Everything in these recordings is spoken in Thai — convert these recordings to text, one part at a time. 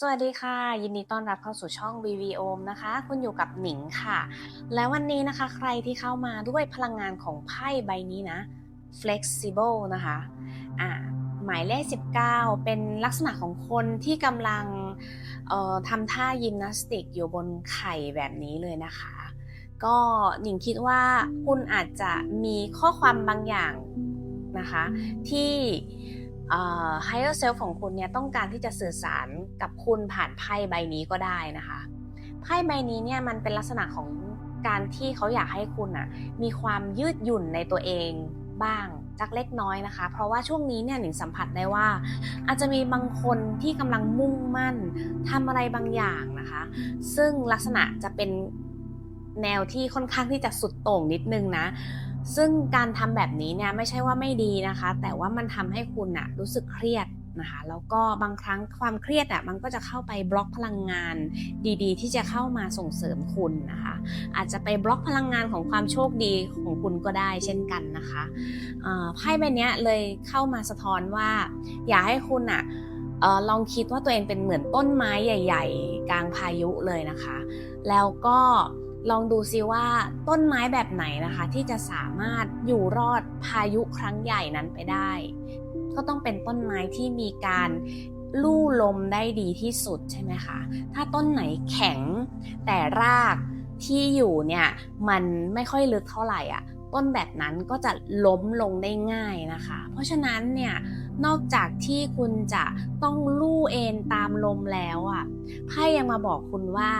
สวัสดีค่ะ ยินดีต้อนรับเข้าสู่ช่อง VVO นะคะ คุณอยู่กับหนิงค่ะ และวันนี้นะคะใครที่เข้ามาด้วยพลังงานของไพ่ใบนี้นะ flexible นะคะอ่าหมายเลข 19 เป็นลักษณะของคนที่กำลังทำท่ายิมนาสติกอยู่บนไข่แบบนี้เลยนะคะ ก็หนิงคิดว่าคุณอาจจะมีข้อความบางอย่างนะคะที่ higher self ของคุณเนี่ยต้องการที่จะสื่อสารกับคุณผ่านไพ่ใบนี้ก็ได้นะคะไพ่ใบนี้เนี่ยมันเป็นลักษณะของการที่เขาอยากให้คุณอะมีความยืดหยุ่นในตัวเองบ้างจักเล็กน้อยนะคะ เพราะว่าช่วงนี้เนี่ยหนิงสัมผัสได้ว่า อาจจะมีบางคนที่กำลังมุ่งมั่นทำอะไรบางอย่างนะคะ ซึ่งลักษณะจะเป็นแนวที่ค่อนข้างที่จะสุดโต่งนิดนึงนะ ซึ่งการทำแบบนี้เนี่ยไม่ใช่ว่าไม่ดีนะคะ แต่ว่ามันทำให้คุณอะรู้สึกเครียดนะคะแล้วก็บางครั้งความเครียดอะมันก็จะเข้าไปบล็อกพลังงานดีๆ ที่จะเข้ามาส่งเสริมคุณนะคะอาจจะไปบล็อกพลังงานของความโชคดีของคุณก็ได้เช่นกันนะคะไพ่ใบนี้เลยเข้ามาสะท้อนว่า อยากให้คุณอะลองคิดว่าตัวเองเป็นเหมือนต้นไม้ใหญ่ ๆ กลางพายุเลยนะคะ แล้วก็ ลองดูซิว่าต้นไม้แบบไหนนะคะ ที่จะสามารถอยู่รอดพายุครั้งใหญ่นั้นไปได้ ก็ต้องเป็นต้นไม้ที่มีการลู่ลมได้ดีที่สุดใช่ไหมคะ ถ้าต้นไหนแข็งแต่รากที่อยู่เนี่ยมันไม่ค่อยลึกเท่าไหร่อะ ต้นแบบนั้นก็จะล้มลงได้ง่ายนะคะ เพราะฉะนั้นเนี่ย นอกจากที่คุณจะต้องลู่เอนตามลมแล้วอะไพ่ยังมาบอกคุณว่า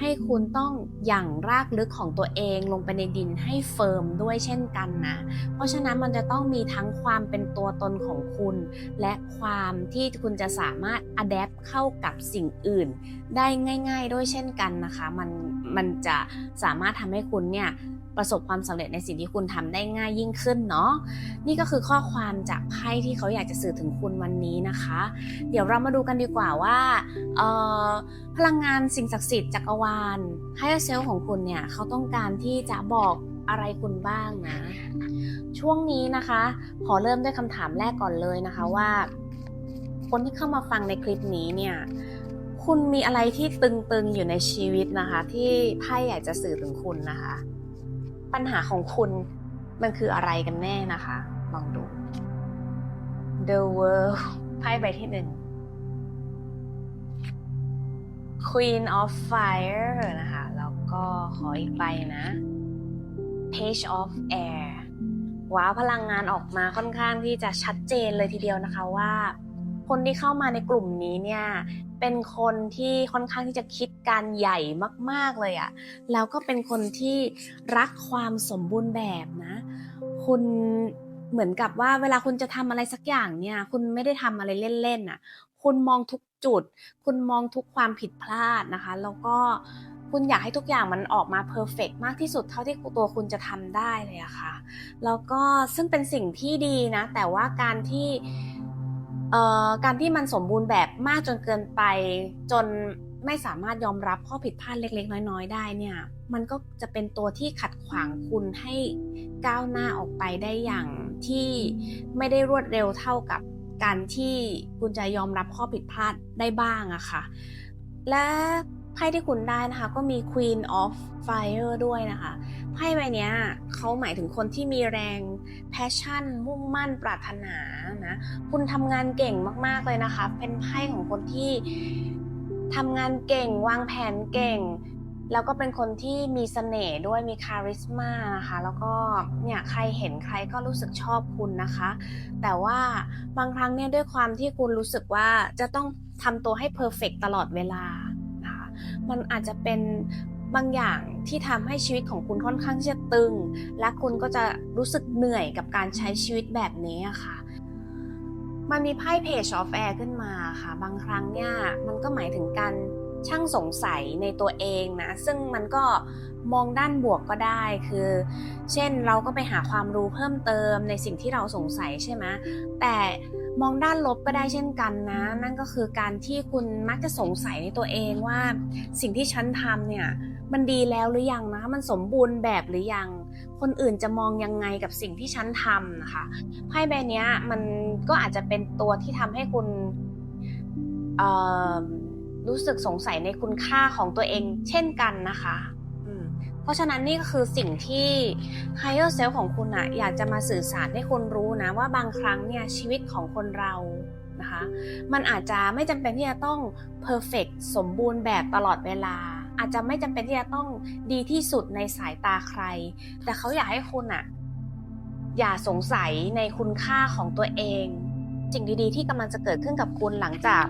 ให้คุณต้องหยั่งรากลึกของตัวเองลงไปในดินให้เฟิร์มด้วยเช่นกันนะ เพราะฉะนั้นมันจะต้องมีทั้งความเป็นตัวตนของคุณ และความที่คุณจะสามารถอัดแอปเข้ากับสิ่งอื่น ได้ง่าย ๆ ด้วยเช่นกันนะคะ มันมันจะสามารถทำให้คุณเนี่ย ประสบความสำเร็จในสิ่งที่คุณทำได้ง่ายยิ่งขึ้นเนาะนี่ก็คือข้อความจากไพ่ที่เขาอยากจะสื่อถึงคุณวันนี้นะคะ เดี๋ยวเรามาดูกันดีกว่าว่าพลังงานสิ่งศักดิ์สิทธิ์จักรวาลไฮเซลของคุณเนี่ยเขาต้องการที่จะบอกอะไรคุณบ้างนะ ช่วงนี้นะคะ ขอเริ่มด้วยคำถามแรกก่อนเลยนะคะว่า คนที่เข้ามาฟังในคลิปนี้เนี่ยคุณมีอะไรที่ตึงๆอยู่ในชีวิตนะคะ ที่ไพ่อยากจะสื่อถึงคุณนะคะ ปัญหาของคุณมันคืออะไรกันแน่นะคะ ลองดู The World ไพ่ใบที่หนึ่ง Queen of Fire นะคะ แล้วก็ขออีกใบนะ Page of Air ว้าวพลังงานออกมาค่อนข้างที่จะชัดเจนเลยทีเดียวนะคะว่า คนที่เข้ามาในกลุ่มนี้เนี่ย เป็นคนที่ค่อนข้างที่จะคิดการใหญ่มาก ๆเลยอะแล้วก็เป็นคนที่รักความสมบูรณ์แบบนะ คุณเหมือนกับว่าเวลาคุณจะทำอะไรสักอย่างเนี่ย คุณไม่ได้ทำอะไรเล่นๆอะคุณมองทุกจุด คุณมองทุกความผิดพลาดนะคะ แล้วก็คุณอยากให้ทุกอย่างมันออกมาเพอร์เฟกมากที่สุดเท่าที่ตัวคุณจะทำได้เลยอะคะ่ะ แล้วก็ซึ่งเป็นสิ่งที่ดีนะ แต่ว่าการที่ การที่มันสมบูรณ์แบบมากจนเกินไปจนไม่สามารถยอมรับข้อผิดพลาดเล็ก ๆ น้อยๆ ได้เนี่ย มันก็จะเป็นตัวที่ขัดขวางคุณให้ก้าวหน้าออกไปได้อย่างที่ไม่ได้รวดเร็วเท่ากับการที่คุณจะยอมรับข้อผิดพลาดได้บ้างอะค่ะ และ ไพ่ที่คุณได้นะคะ ก็มี Queen of Fire ด้วยนะคะไพ่ใบนี้เขาหมายถึงคนที่มีแรงแพชชั่น มุ่งมั่นปรารถนานะคุณทำงานเก่งมาก ๆ เลยนะคะ เป็นไพ่ของคนที่ทำงานเก่ง วางแผนเก่ง แล้วก็เป็นคนที่มีเสน่ห์ด้วยมีคาริสมานะคะ แล้วก็เนี่ยใครเห็นใครก็รู้สึกชอบคุณนะคะ แต่ว่าบางครั้งเนี่ยด้วยความที่คุณรู้สึกว่าจะต้องทำตัวให้เพอร์เฟกตลอดเวลา มันอาจจะเป็นบางอย่างที่ทำให้ชีวิตของคุณค่อนข้างที่จะตึง และคุณก็จะรู้สึกเหนื่อยกับการใช้ชีวิตแบบนี้ค่ะ มันมีไพ่เพจออฟแอร์ขึ้นมาค่ะ บางครั้งเนี่ยมันก็หมายถึงการ ช่างสงสัยในตัวเองนะ ซึ่งมันก็มองด้านบวกก็ได้คือ เช่นเราก็ไปหาความรู้เพิ่มเติมในสิ่งที่เราสงสัยใช่ไหมแต่มองด้านลบก็ได้เช่นกันนะ นั่นก็คือการที่คุณมักจะสงสัยในตัวเองว่า สิ่งที่ฉันทำเนี่ยมันดีแล้วหรือยังนะ มันสมบูรณ์แบบหรือยัง คนอื่นจะมองยังไงกับสิ่งที่ฉันทำนะคะ ไพ่ใบนี้มันก็อาจจะเป็นตัวที่ทำให้คุณ รู้สึกสงสัยในคุณค่าของตัวเองเช่นกันนะคะอืมเพราะฉะนั้นนี่ก็คือสิ่งที่ higher self ของคุณอะอยากจะมาสื่อสารให้คุณรู้นะว่าบางครั้งเนี่ยชีวิตของคนเรานะคะ มันอาจจะไม่จำเป็นที่จะต้อง perfect สมบูรณ์แบบตลอดเวลา อาจจะไม่จำเป็นที่จะต้องดีที่สุดในสายตาใคร แต่เขาอยากให้คุณอะอย่าสงสัยในคุณค่าของตัวเอง สิ่งดีๆ ที่กำลังจะเกิดขึ้นกับคุณหลังจาก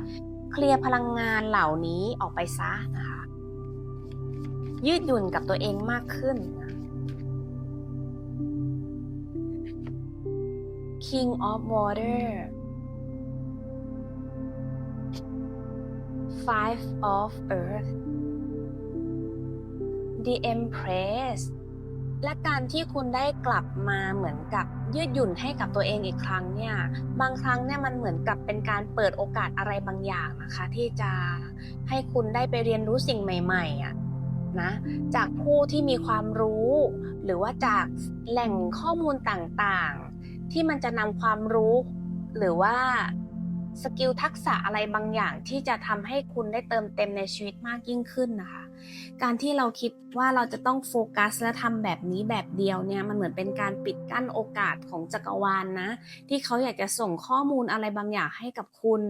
เคลียร์พลังงานเหล่านี้ออกไปซะนะคะยืดหยุ่นกับตัวเองมากขึ้น King of Water Five of Earth The Empress และการที่คุณได้กลับมาเหมือนกับ ยืดหยุ่นให้กับตัวเองอีกครั้งเนี่ยบางครั้งเนี่ยมันเหมือนกับเป็นการเปิดโอกาสอะไรบางอย่างนะคะ ที่จะให้คุณได้ไปเรียนรู้สิ่งใหม่ๆอะนะจากผู้ที่มีความรู้ หรือว่าจากแหล่งข้อมูลต่างๆ ที่มันจะนำความรู้ หรือว่าสกิลทักษะอะไรบางอย่างที่จะทำให้คุณได้เติมเต็มในชีวิตมากยิ่งขึ้นนะคะ การที่เราคิดว่าเราจะต้องโฟกัสและทำแบบนี้แบบเดียวเนี่ยมันเหมือนเป็นการปิดกั้นโอกาสของจักรวาลนะ ที่เขาอยากจะส่งข้อมูลอะไรบางอย่างให้กับคุณ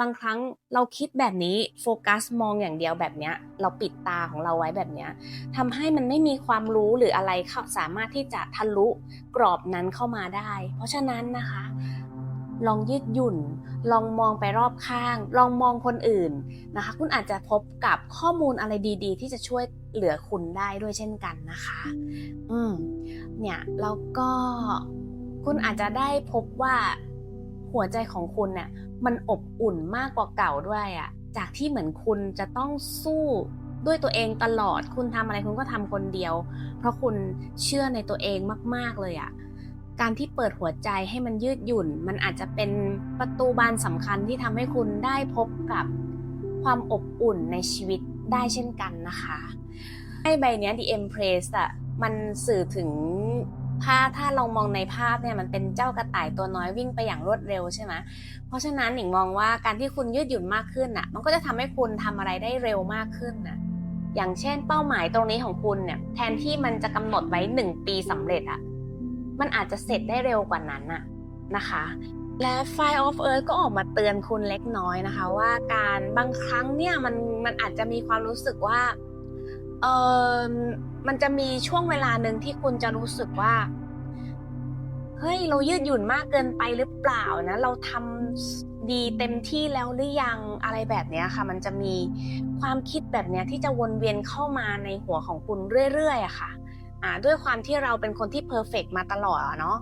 บางครั้งเราคิดแบบนี้โฟกัสมองอย่างเดียวแบบเนี้ยเราปิดตาของเราไว้แบบเนี้ยทำให้มันไม่มีความรู้หรืออะไรเข้าสามารถที่จะทะลุกรอบนั้นเข้ามาได้ เพราะฉะนั้นนะคะ ลองยืดหยุ่น ลองมองไปรอบข้าง ลองมองคนอื่นนะคะ คุณอาจจะพบกับข้อมูลอะไรดี ๆ ที่จะช่วยเหลือคุณได้ด้วยเช่นกันนะคะ อืม เนี่ย แล้วก็คุณอาจจะได้พบว่าหัวใจของคุณเนี่ย มันอบอุ่นมากกว่าเก่าด้วยอะจากที่เหมือนคุณจะต้องสู้ด้วยตัวเองตลอด คุณทำอะไรคุณก็ทำคนเดียว เพราะคุณเชื่อในตัวเองมาก ๆเลยอะ การที่เปิดหัวใจให้มันยืดหยุ่น มันอาจจะเป็นประตูบานสำคัญที่ทำให้คุณได้พบกับความอบอุ่นในชีวิตได้เช่นกันนะคะไอ้ใบเนี้ย The Empress อะมันสื่อถึงถ้าถ้าเรามองในภาพเนี่ยมันเป็นเจ้ากระต่ายตัวน้อยวิ่งไปอย่างรวดเร็วใช่ไหมเพราะฉะนั้นหนิงมองว่าการที่คุณยืดหยุ่นมากขึ้นอะมันก็จะทำให้คุณทำอะไรได้เร็วมากขึ้นนะอย่างเช่นเป้าหมายตรงนี้ของคุณเนี่ยแทนที่มันจะกำหนดไว้หนึ่งปีสำเร็จอะ มันอาจจะเสร็จได้เร็วกว่านั้นอะนะคะ และ Fire of Earth ก็ออกมาเตือนคุณเล็กน้อยนะคะ ว่าการบางครั้งเนี่ยมันมันอาจจะมีความรู้สึกว่าเออมันจะมีช่วงเวลาหนึ่งที่คุณจะรู้สึกว่าเฮ้ยเรายืดหยุ่นมากเกินไปหรือเปล่านะ เราทำดีเต็มที่แล้วหรือยังอะไรแบบนี้ค่ะ มันจะมีความคิดแบบนี้ที่จะวนเวียนเข้ามาในหัวของคุณเรื่อยๆอะค่ะ อ่าด้วยความที่เราเป็นคนที่เพอร์เฟกมาตลอดเนาะ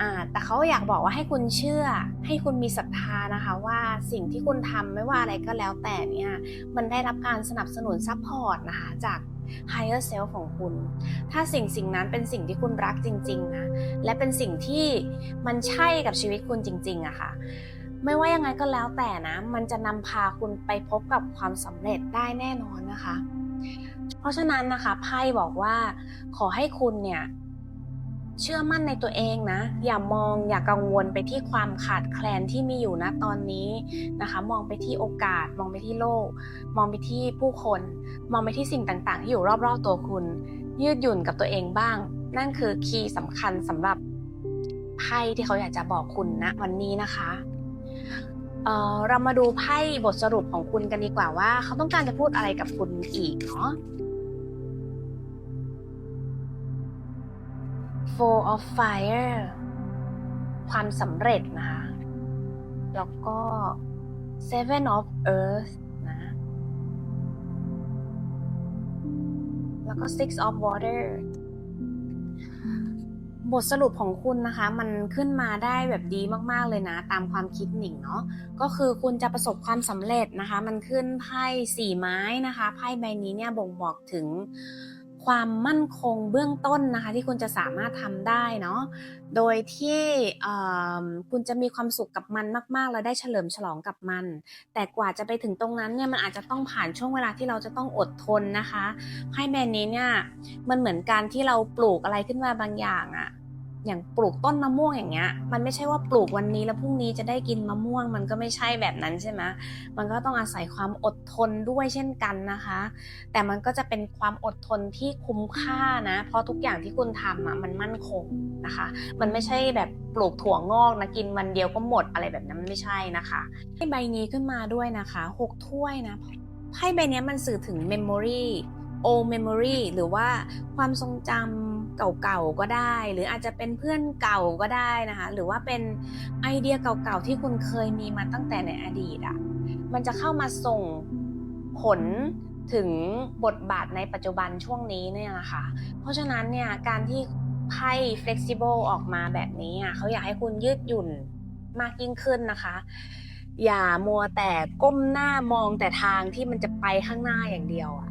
อ่าแต่เขาอยากบอกว่าให้คุณเชื่อ ให้คุณมีศรัทธานะคะว่าสิ่งที่คุณทำไม่ว่าอะไรก็แล้วแต่เนี่ยมันได้รับการสนับสนุนซัพพอร์ตนะคะจาก higher self ของคุณ ถ้าสิ่งสิ่งนั้นเป็นสิ่งที่คุณรักจริงๆนะและเป็นสิ่งที่มันใช่กับชีวิตคุณจริงๆอะค่ะไม่ว่ายังไงก็แล้วแต่นะ มันจะนำพาคุณไปพบกับความสำเร็จได้แน่นอนนะคะ เพราะฉะนั้นนะคะไพ่บอกว่า ขอให้คุณเนี่ยเชื่อมั่นในตัวเองนะ อย่ามองอย่ากังวลไปที่ความขาดแคลนที่มีอยู่นะตอนนี้นะคะ มองไปที่โอกาส มองไปที่โลก มองไปที่ผู้คน มองไปที่สิ่งต่างๆ ที่อยู่รอบๆตัวคุณ ยืดหยุ่นกับตัวเองบ้าง นั่นคือคีย์สำคัญสำหรับไพ่ที่เขาอยากจะบอกคุณนะวันนี้นะคะ เเรามาดูไพ่บทสรุปของคุณกันดีกว่าว่า เขาต้องการจะพูดอะไรกับคุณอีกเนาะ Four of Fire ความสำเร็จนะคะ แล้วก็ Seven of Earth นะ แล้วก็ Six of Water บทสรุปของคุณนะคะ มันขึ้นมาได้แบบดีมากๆเลยนะ ตามความคิดหนิงเนาะก็คือคุณจะประสบความสำเร็จนะคะ มันขึ้นไพ่สี่ไม้นะคะไพ่ใบนี้เนี่ยบ่งบอกถึง ความมั่นคงเบื้องต้นนะคะที่คุณจะสามารถทำได้เนาะโดยที่คุณจะมีความสุขกับมันมากๆ แล้วได้เฉลิมฉลองกับมัน แต่กว่าจะไปถึงตรงนั้นเนี่ยมันอาจจะต้องผ่านช่วงเวลาที่เราจะต้องอดทนนะคะไพ่แมนนี้เนี่ยมันเหมือนการที่เราปลูกอะไรขึ้นมาบางอย่างอะ อย่างปลูกต้นมะม่วงอย่างเงี้ย มันไม่ใช่ว่าปลูกวันนี้แล้วพรุ่งนี้จะได้กินมะม่วง มันก็ไม่ใช่แบบนั้นใช่ไหมมันก็ต้องอาศัยความอดทนด้วยเช่นกันนะคะ แต่มันก็จะเป็นความอดทนที่คุ้มค่านะ เพราะทุกอย่างที่คุณทำอะมันมั่นคงนะคะ มันไม่ใช่แบบปลูกถั่วงอกนะกินวันเดียวก็หมดอะไรแบบนั้นไม่ใช่นะคะให้ใบนี้ขึ้นมาด้วยนะคะหกถ้วยนะไพ่ใบนี้มันสื่อถึง memory old memory หรือว่าความทรงจำเก่าๆก็ได้ หรืออาจจะเป็นเพื่อนเก่าก็ได้นะคะ หรือว่าเป็นไอเดียเก่าๆที่คุณเคยมีมาตั้งแต่ในอดีตอะ่ะมันจะเข้ามาส่งผลถึงบทบาทในปัจจุบันช่วงนี้เนี่ยนะคะ เพราะฉะนั้นเนี่ยการที่ไพ่ flexible ออกมาแบบนี้อะเขาอยากให้คุณยืดหยุ่นมากยิ่งขึ้นนะคะ อย่ามัวแต่ก้มหน้ามองแต่ทางที่มันจะไปข้างหน้าอย่างเดียวอะ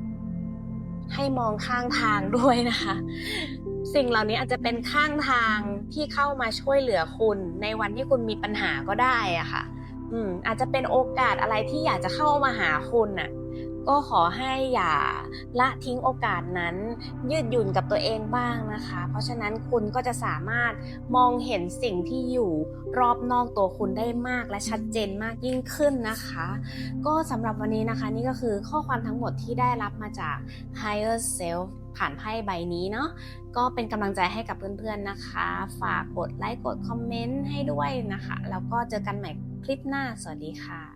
ให้มองข้างทางด้วยนะคะ สิ่งเหล่านี้อาจจะเป็นข้างทางที่เข้ามาช่วยเหลือคุณ ในวันที่คุณมีปัญหาก็ได้อะค่ะ อืม อาจจะเป็นโอกาสอะไรที่อยากจะเข้ามาหาคุณอะ ก็ขอให้อย่าละทิ้งโอกาสนั้น ยืดหยุ่นกับตัวเองบ้างนะคะ เพราะฉะนั้นคุณก็จะสามารถมองเห็นสิ่งที่อยู่รอบนอกตัวคุณได้มากและชัดเจนมากยิ่งขึ้นนะคะ ก็สำหรับวันนี้นะคะนี่ก็คือข้อความทั้งหมดที่ได้รับมาจาก Higher Self ผ่านไพ่ใบนี้เนาะก็เป็นกำลังใจให้กับเพื่อนๆนะคะ ฝากกดไลค์กดคอมเมนต์ให้ด้วยนะคะ แล้วก็เจอกันใหม่คลิปหน้า สวัสดีค่ะ